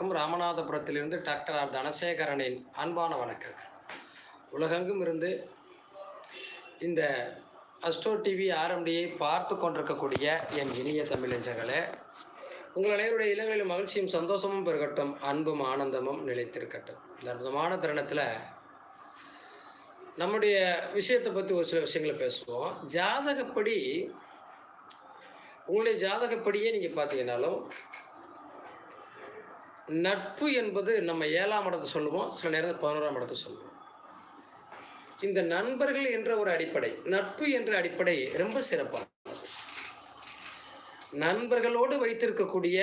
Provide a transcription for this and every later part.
அனைவருக்கும் ராமநாதபுரத்திலிருந்து doctor R தனசேகரனின் அன்பான வணக்கங்கள். உலகெங்கும் இருந்து இந்த அஸ்ட்ரோ டிவி ஆர்எம்டியை பார்த்து கொண்டிருக்கக்கூடிய என் இனிய தமிழஞ்சங்களே உங்கள் அனைவருடைய இளங்களில் மகிழ்ச்சியும் சந்தோஷமும் பெருகட்டும் அன்பும் ஆனந்தமும் நிலைத்திருக்கட்டும். இந்த அற்புதமான தருணத்தில் நம்முடைய விஷயத்தை பற்றி ஒரு சில விஷயங்களை பேசுவோம். ஜாதகப்படி உங்களுடைய ஜாதகப்படியே நீங்கள் பார்த்தீங்கன்னாலும் நட்பு என்பது நம்ம ஏழாம் இடத்தை சொல்லுவோம் சில நேரம் பதினோராம் இடத்தை சொல்லுவோம். இந்த நண்பர்கள் என்ற ஒரு அடிப்படை நட்பு என்ற அடிப்படை ரொம்ப சிறப்பாக நண்பர்களோடு வைத்திருக்கக்கூடிய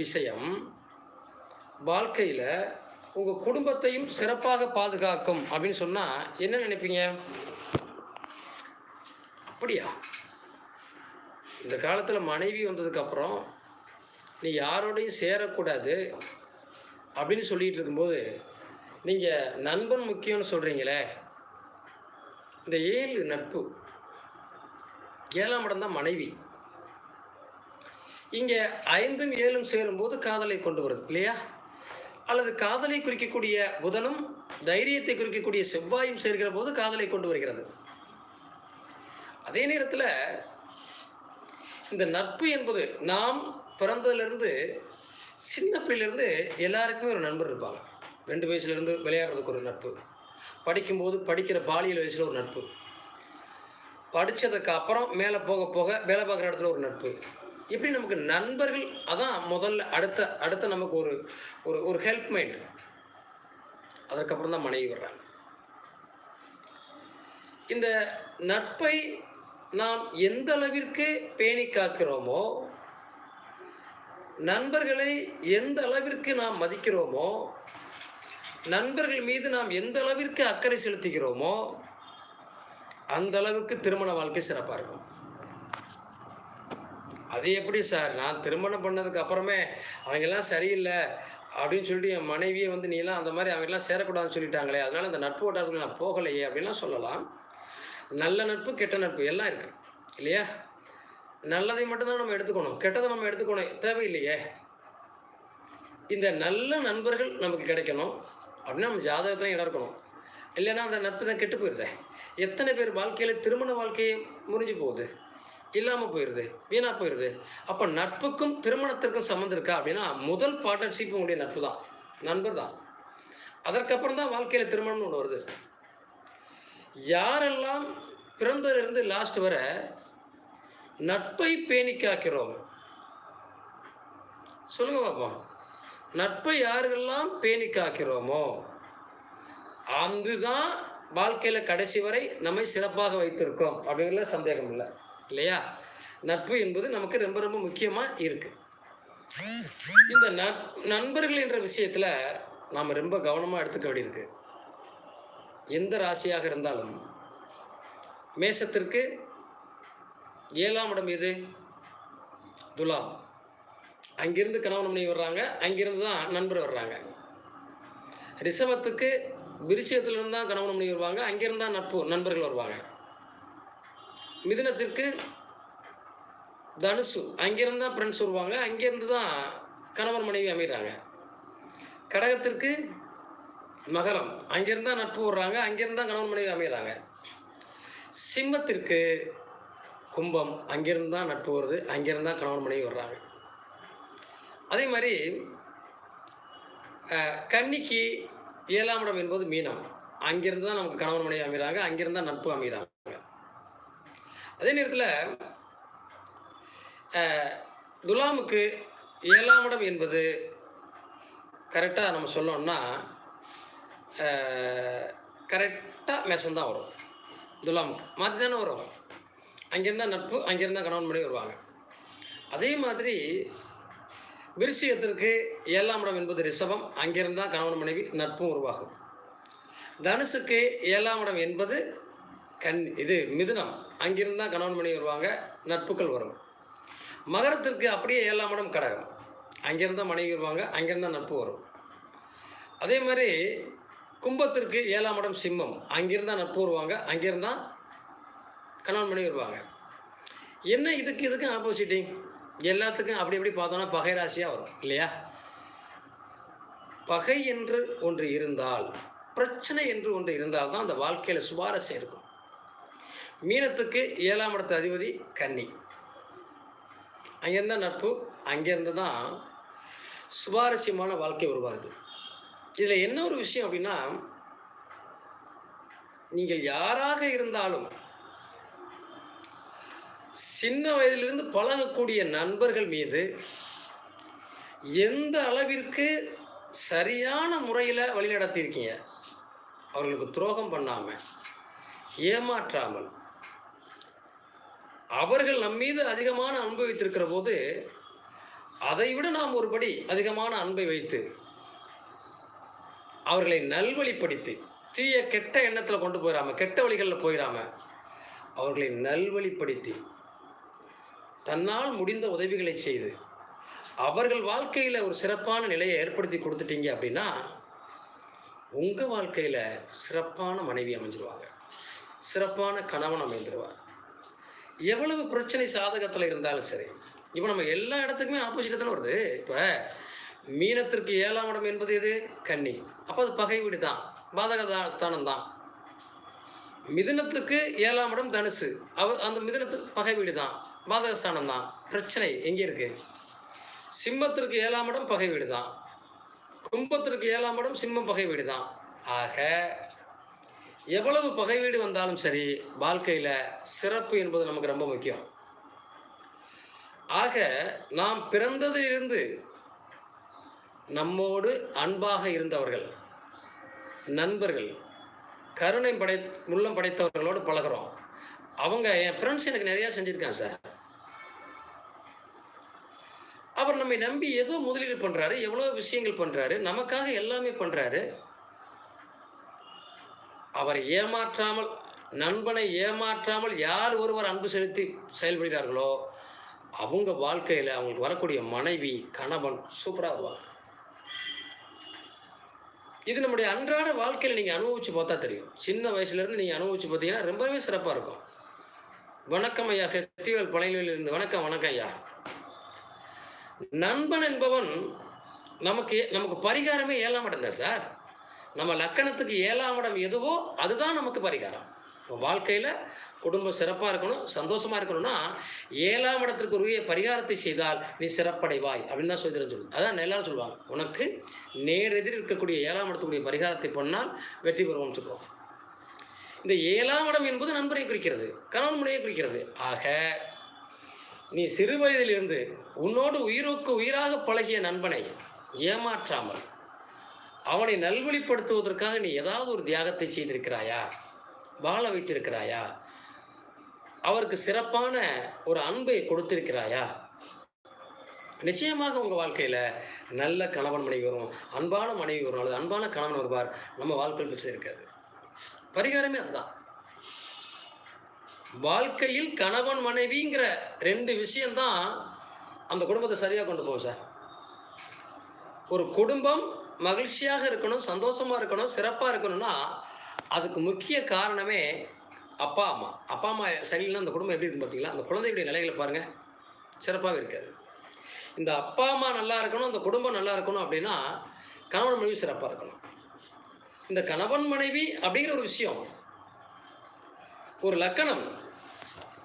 விஷயம் வாழ்க்கையில் உங்கள் குடும்பத்தையும் சிறப்பாக பாதுகாக்கும் அப்படின்னு சொன்னால் என்ன நினைப்பீங்க? அப்படியா? இந்த காலத்தில் மனைவி வந்ததுக்கப்புறம் நீ யாரோடையும் சேரக்கூடாது அப்படின்னு சொல்லிட்டு இருக்கும்போது நீங்கள் நண்பன் முக்கியம்னு சொல்கிறீங்களே இந்த ஏழு நட்பு ஏழாம் இடம் தான் மனைவி. இங்கே ஐந்தும் ஏழும் சேரும்போது காதலை கொண்டு வருது இல்லையா? அல்லது காதலை குறிக்கக்கூடிய புதனும் தைரியத்தை குறிக்கக்கூடிய செவ்வாயும் சேர்க்கிற போது காதலை கொண்டு வருகிறது. அதே நேரத்தில் இந்த நட்பு என்பது நாம் பிறந்ததிலிருந்து சின்ன பிள்ளையிலேருந்து எல்லாருக்குமே ஒரு நண்பர் இருப்பாங்க. ரெண்டு வயசுலேருந்து விளையாடுறதுக்கு ஒரு நட்பு. படிக்கும்போது படிக்கிற பாலியல் வயசில் ஒரு நட்பு. படித்ததுக்கு அப்புறம் மேலே போக போக வேலை பார்க்குற இடத்துல ஒரு நட்பு. இப்படி நமக்கு நண்பர்கள் அதான் முதல்ல அடுத்த அடுத்த நமக்கு ஒரு ஒரு ஒரு ஹெல்ப் மைண்ட் அதற்கப்புறம் தான் மனைவி வர்றாங்க. இந்த நட்பை நாம் எந்த அளவிற்கு பேணி காக்கிறோமோ நண்பர்களை எந்த அளவிற்கு நாம் மதிக்கிறோமோ நண்பர்கள் மீது நாம் எந்த அளவிற்கு அக்கறை செலுத்துகிறோமோ அந்த அளவுக்கு திருமண வாழ்க்கை சிறப்பாக இருக்கும். அது எப்படி சார்? நான் திருமணம் பண்ணதுக்கு அப்புறமே அவங்கெல்லாம் சரியில்லை அப்படின்னு சொல்லிட்டு என் மனைவியை வந்து நீலாம் அந்த மாதிரி அவங்கெல்லாம் சேரக்கூடாதுன்னு சொல்லிட்டாங்களே அதனால் அந்த நட்பு வட்டாரத்துக்கு நான் போகலையே அப்படின்லாம் சொல்லலாம். நல்ல நட்பு கெட்ட நட்பு எல்லாம் இருக்குது இல்லையா? நல்லதை மட்டும்தான் நம்ம எடுத்துக்கணும் கெட்டதை நம்ம எடுத்துக்கணும் தேவையில்லையே. இந்த நல்ல நண்பர்கள் நமக்கு கிடைக்கணும். அப்படின்னா நம்ம ஜாதகத்தில் இடம் இருக்கணும் இல்லைன்னா அந்த நட்பு தான் கெட்டு போயிடுது எத்தனை பேர் வாழ்க்கையில் திருமண வாழ்க்கையை முறிஞ்சு போகுது? இல்லாமல் போயிடுது வீணாக போயிடுது அப்போ நட்புக்கும் திருமணத்திற்கும் சம்மந்தம் இருக்கா அப்படின்னா முதல் பார்ட்னர்ஷிப் உங்களுடைய நட்பு தான் நண்பர் தான். அதற்கப்புறம் தான் வாழ்க்கையில் திருமணம்னு ஒன்று வருது. யாரெல்லாம் பிறந்ததுலேருந்து லாஸ்ட் வர நட்பை பேணி காக்கிறோம். சொல்லுங்க பாப்போம் நட்பை யாருக்கெல்லாம் பேணி காக்கிறோமோ அதுதான் வாழ்க்கையில் கடைசி வரை நம்மை சிறப்பாக வைத்திருக்கோம் அப்படிங்கிற சந்தேகம் இல்லை. இல்லையா? நட்பு என்பது நமக்கு ரொம்ப ரொம்ப முக்கியமாக இருக்குது இந்த நட் நண்பர்கள் என்ற விஷயத்தில் நாம் ரொம்ப கவனமாக எடுத்துக்க வேண்டியிருக்கு. எந்த ராசியாக இருந்தாலும் மேசத்திற்கு ஏழாம் இடம் எது? துலாம். அங்கிருந்து கணவன் மனைவி வர்றாங்க. அங்கிருந்து தான் நண்பர் வர்றாங்க. ரிஷபத்துக்கு விருச்சிகத்திலிருந்து தான் கணவன் மனைவி வருவாங்க. அங்கிருந்து தான் நட்பு நண்பர்கள் வருவாங்க. மிதுனத்திற்கு தனுசு அங்கிருந்து தான் ஃப்ரெண்ட்ஸ் வருவாங்க. அங்கேருந்து தான் கணவன் மனைவி அமைகிறாங்க. கடகத்திற்கு மகரம் அங்கிருந்து தான் நட்பு வர்றாங்க. அங்கிருந்து தான் கணவன் மனைவி அமைகிறாங்க. சிம்மத்திற்கு கும்பம் அங்கிருந்து தான் நட்பு வருது அங்கிருந்து தான் கணவன் மனைவி வர்றாங்க. அதே மாதிரி கன்னிக்கு ஏழாம் இடம் என்பது மீனம். அங்கிருந்து தான் நமக்கு கணவன் மனைவி அமைகிறாங்க அங்கிருந்து தான் நட்பு அமைகிறாங்க. அதே நேரத்தில் துலாமுக்கு ஏழாம் இடம் என்பது கரெக்டாக நம்ம சொல்லணும்னா கரெக்டாக மேஷம் தான் வரும். துலாமுக்கு. மாற்றி தானே வரும். அங்கேருந்தா நட்பு அங்கேருந்தா கணவன் மனைவி வருவாங்க. அதே மாதிரி விருச்சிகத்திற்கு ஏழாம் இடம் என்பது ரிஷபம் அங்கிருந்தால் கணவன் மனைவி நட்பும் உருவாகும். தனுசுக்கு ஏழாம் இடம் என்பது கண் இது மிதுனம் அங்கிருந்தால் கணவன் மனைவி வருவாங்க நட்புகள் வரும். மகரத்திற்கு அப்படியே ஏழாம் இடம் கடகம் அங்கிருந்தால் மனைவி வருவாங்க அங்கிருந்தால் நட்பு வரும். அதே மாதிரி கும்பத்திற்கு ஏழாம் இடம் சிம்மம் அங்கிருந்தால் நட்பு வருவாங்க அங்கிருந்தால் கணவன் பண்ணி வருவாங்க. என்ன இதுக்கு இதுக்கும் ஆப்போசிட்டிங் எல்லாத்துக்கும் அப்படி எப்படி பார்த்தோன்னா பகை ராசியாக வரும் இல்லையா? பகை என்று ஒன்று இருந்தால் பிரச்சனை என்று ஒன்று இருந்தால் தான் அந்த வாழ்க்கையில் சுவாரஸ்யம் இருக்கும். மீனத்துக்கு ஏழாம் இடத்து அதிபதி கன்னி. அங்கேருந்த நட்பு அங்கேருந்து தான் சுவாரஸ்யமான வாழ்க்கை உருவாகுது. இதில் என்ன ஒரு விஷயம் அப்படின்னா நீங்கள் யாராக இருந்தாலும் சின்ன வயதிலிருந்து பழகக்கூடிய நண்பர்கள் மீது எந்த அளவிற்கு சரியான முறையில் வழிநடத்தியிருக்கீங்க அவர்களுக்கு துரோகம் பண்ணாமல் ஏமாற்றாமல். அவர்கள் நம் மீது அதிகமான அன்பு வைத்திருக்கிற போது அதைவிட நாம் ஒருபடி அதிகமான அன்பை வைத்து அவர்களை நல்வழிப்படுத்தி தீய கெட்ட எண்ணத்தில் கொண்டு போயிடாம கெட்ட வழிகளில் போயிடாம அவர்களை நல்வழிப்படுத்தி தன்னால் முடிந்த உதவிகளை செய்து அவர்கள் வாழ்க்கையில் ஒரு சிறப்பான நிலையை ஏற்படுத்தி கொடுத்துட்டீங்க அப்படின்னா உங்கள் வாழ்க்கையில் சிறப்பான மனைவி அமைஞ்சிருவாங்க. சிறப்பான கணவன் அமைந்துருவார். எவ்வளவு பிரச்சனை சாதகத்தில் இருந்தாலும் சரி இப்போ நம்ம எல்லா இடத்துக்குமே ஆப்போசிட்டாக தானே வருது. இப்போ மீனத்திற்கு ஏழாம் இடம் என்பது எது? கன்னி. அப்போ அது பகை வீடு தான் பாதக ஸ்தானம் தான். மிதுனத்துக்கு ஏழாம் இடம் தனுசு. அவ அந்த மிதுனத்துக்கு பகை வீடு தான். பாதகஸ்தானம் தான் பிரச்சனை எங்கே இருக்கு? சிம்மத்திற்கு ஏழாம் இடம் பகை வீடு தான் கும்பத்திற்கு ஏழாம் இடம் சிம்மம் பகை வீடு தான் ஆக எவ்வளவு பகை வீடு வந்தாலும் சரி வாழ்க்கையில் சிறப்பு என்பது நமக்கு ரொம்ப முக்கியம். ஆக நாம் பிறந்ததிலிருந்து நம்மோடு அன்பாக இருந்தவர்கள் நண்பர்கள் கருணை படை உள்ளம் படைத்தவர்களோடு பழகுறோம். அவங்க என் ஃப்ரெண்ட்ஸ் எனக்கு நிறையா செஞ்சுருக்காங்க சார். அவர் நம்மை நம்பி ஏதோ முதலீடு பண்ணுறாரு எவ்வளோ விஷயங்கள் பண்ணுறாரு நமக்காக எல்லாமே பண்ணுறாரு அவரை ஏமாற்றாமல் நண்பனை ஏமாற்றாமல் யார் ஒருவர் அன்பு செலுத்தி செயல்படுகிறார்களோ அவங்க வாழ்க்கையில் அவங்களுக்கு வரக்கூடிய மனைவி கணவன் சூப்பராக வருவாங்க. இது நம்முடைய அன்றாட வாழ்க்கையில் நீங்கள் அனுபவித்து பார்த்தா தெரியும். சின்ன வயசுலேருந்து நீங்கள் அனுபவித்து பார்த்தீங்கன்னா ரொம்பவே சிறப்பாக இருக்கும். வணக்கம் ஐயா கத்திவேல் பழையிலிருந்து இருந்து வணக்கம் வணக்கம் ஐயா. நண்பன் என்பவன் நமக்கு நமக்கு பரிகாரமே ஏழாம் இடம் தான் சார். நம்ம லக்கணத்துக்கு ஏழாம் இடம் எதுவோ அதுதான் நமக்கு பரிகாரம். வாழ்க்கையில் குடும்பம் சிறப்பாக இருக்கணும் சந்தோஷமாக இருக்கணும்னா ஏழாம் இடத்திற்கு உரிய பரிகாரத்தை செய்தால் நீ சிறப்படைவாய் அப்படின்னு தான் சொல்லி சொல்லுது. அதான் எல்லாரும் சொல்லுவாங்க. உனக்கு நேரெதிர் இருக்கக்கூடிய ஏழாம் இடத்துக்குரிய பரிகாரத்தை பண்ணால் வெற்றி பெறுவோம்னு சொல்லுவோம் இந்த ஏழாம் இடம் என்பது நண்பரை குறிக்கிறது கணவன் முனையை குறிக்கிறது. ஆக நீ சிறு வயதிலிருந்து உன்னோடு உயிருக்கு உயிராக பழகிய நண்பனை ஏமாற்றாமல் அவனை நல்வழிப்படுத்துவதற்காக நீ ஏதாவது ஒரு தியாகத்தை செய்திருக்கிறாயா? வாழ வைத்திருக்கிறாயா? அவருக்கு சிறப்பான ஒரு அன்பை கொடுத்திருக்கிறாயா? நிச்சயமாக உங்கள் வாழ்க்கையில் நல்ல கணவன் மனைவி வரும் அன்பான மனைவி வரும் அல்லது அன்பான கணவன் வருவார். நம்ம வாழ்க்கையில் பிரச்சனை இருக்காது. பரிகாரமே அதுதான். வாழ்க்கையில் கணவன் மனைவிங்கிற ரெண்டு விஷயம்தான் அந்த குடும்பத்தை சரியாக கொண்டு போகும் சார். ஒரு குடும்பம் மகிழ்ச்சியாக இருக்கணும் சந்தோஷமாக இருக்கணும் சிறப்பாக இருக்கணும்னா அதுக்கு முக்கிய காரணமே அப்பா அம்மா. அப்பா அம்மா சரியில்லைன்னா அந்த குடும்பம் எப்படி இருக்கும் பார்த்தீங்களா? அந்த குழந்தையுடைய நிலைகளை பாருங்கள் சிறப்பாகவே இருக்காது. இந்த அப்பா அம்மா நல்லா இருக்கணும் அந்த குடும்பம் நல்லா இருக்கணும் அப்படின்னா கணவன் மனைவி சிறப்பாக இருக்கணும். இந்த கணவன் மனைவி அப்படிங்கிற ஒரு விஷயம் ஒரு லக்கணம்.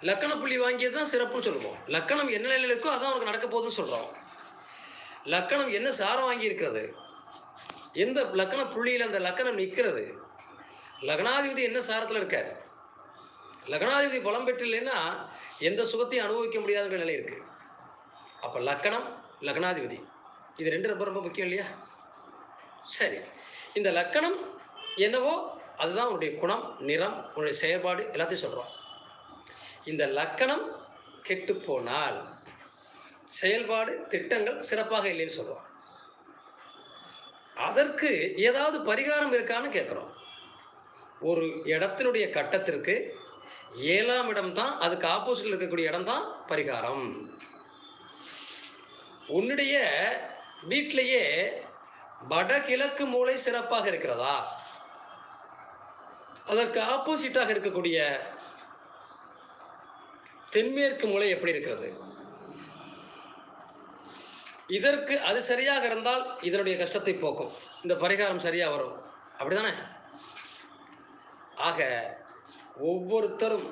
லக்கண புள்ளி வாங்கியது தான் சிறப்புன்னு சொல்லுவோம். லக்கணம் என்ன நிலையில் இருக்கோ அதான் அவனுக்கு நடக்க போகுதுன்னு சொல்கிறோம் லக்கணம் என்ன சாரம் வாங்கியிருக்கிறது? எந்த லக்கண புள்ளியில் அந்த லக்கணம் நிற்கிறது? லக்னாதிபதி என்ன சாரத்தில் இருக்கார்? லக்னாதிபதி பலம் பெற்றில்லைன்னா எந்த சுகத்தையும் அனுபவிக்க முடியாதுங்கிற நிலை இருக்குது அப்போ லக்கணம் லக்னாதிபதி. இது ரெண்டு ரொம்ப ரொம்ப முக்கியம் இல்லையா? சரி. இந்த லக்கணம் என்னவோ அதுதான் உன்னுடைய குணம் நிறம் உன்னுடைய செயல்பாடு எல்லாத்தையும் சொல்கிறோம் இந்த லக்கணம் கெட்டுப்போனால் செயல்பாடு திட்டங்கள் சிறப்பாக இல்லைன்னு சொல்கிறோம் அதற்கு ஏதாவது பரிகாரம் இருக்கான்னு கேட்குறோம். ஒரு இடத்தினுடைய கட்டத்திற்கு ஏழாம் இடம் தான் அதுக்கு ஆப்போசிட்டில் இருக்கக்கூடிய இடம் தான் பரிகாரம். உன்னுடைய வீட்டிலேயே வடகிழக்கு மூளை சிறப்பாக இருக்கிறதா? அதற்கு ஆப்போசிட்டாக இருக்கக்கூடிய தென்மேற்கு மூலை எப்படி இருக்கிறது? இதற்கு அது சரியாக இருந்தால் இதனுடைய கஷ்டத்தை போக்கும். இந்த பரிகாரம் சரியாக வரும். அப்படிதானே? ஆக ஒவ்வொருத்தரும்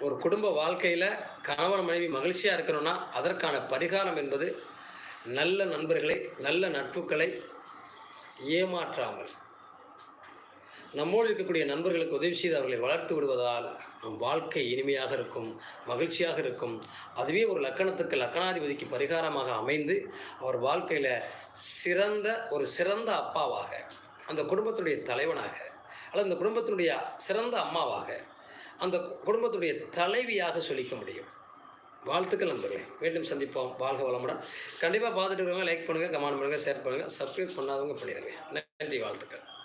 ஒரு குடும்ப வாழ்க்கையில் கணவன் மனைவி மகிழ்ச்சியாக இருக்கணும்னா அதற்கான பரிகாரம் என்பது நல்ல நண்பர்களை நல்ல நட்புகளை ஏமாற்றாமல் நம்மோடு இருக்கக்கூடிய நண்பர்களுக்கு உதவி செய்து அவர்களை வளர்த்து விடுவதால் நம் வாழ்க்கை இனிமையாக இருக்கும் மகிழ்ச்சியாக இருக்கும். அதுவே ஒரு லக்கணத்துக்கு லக்கணாதிபதிக்கு பரிகாரமாக அமைந்து அவர் வாழ்க்கையில் சிறந்த ஒரு சிறந்த அப்பாவாக அந்த குடும்பத்துடைய தலைவனாக அல்லது அந்த குடும்பத்தினுடைய சிறந்த அம்மாவாக அந்த குடும்பத்துடைய தலைவியாக சொல்லிக்க முடியும். வாழ்த்துக்கள் நண்பர்களே. மீண்டும் சந்திப்போம். வாழ்க வளமுடன். கண்டிப்பாக பார்த்துட்டு இருக்கவங்க லைக் பண்ணுங்கள் கமெண்ட் பண்ணுங்கள் ஷேர் பண்ணுங்கள் சப்ஸ்கிரைப் பண்ணாதவங்க பண்ணிடுங்க. நன்றி வாழ்த்துக்கள்.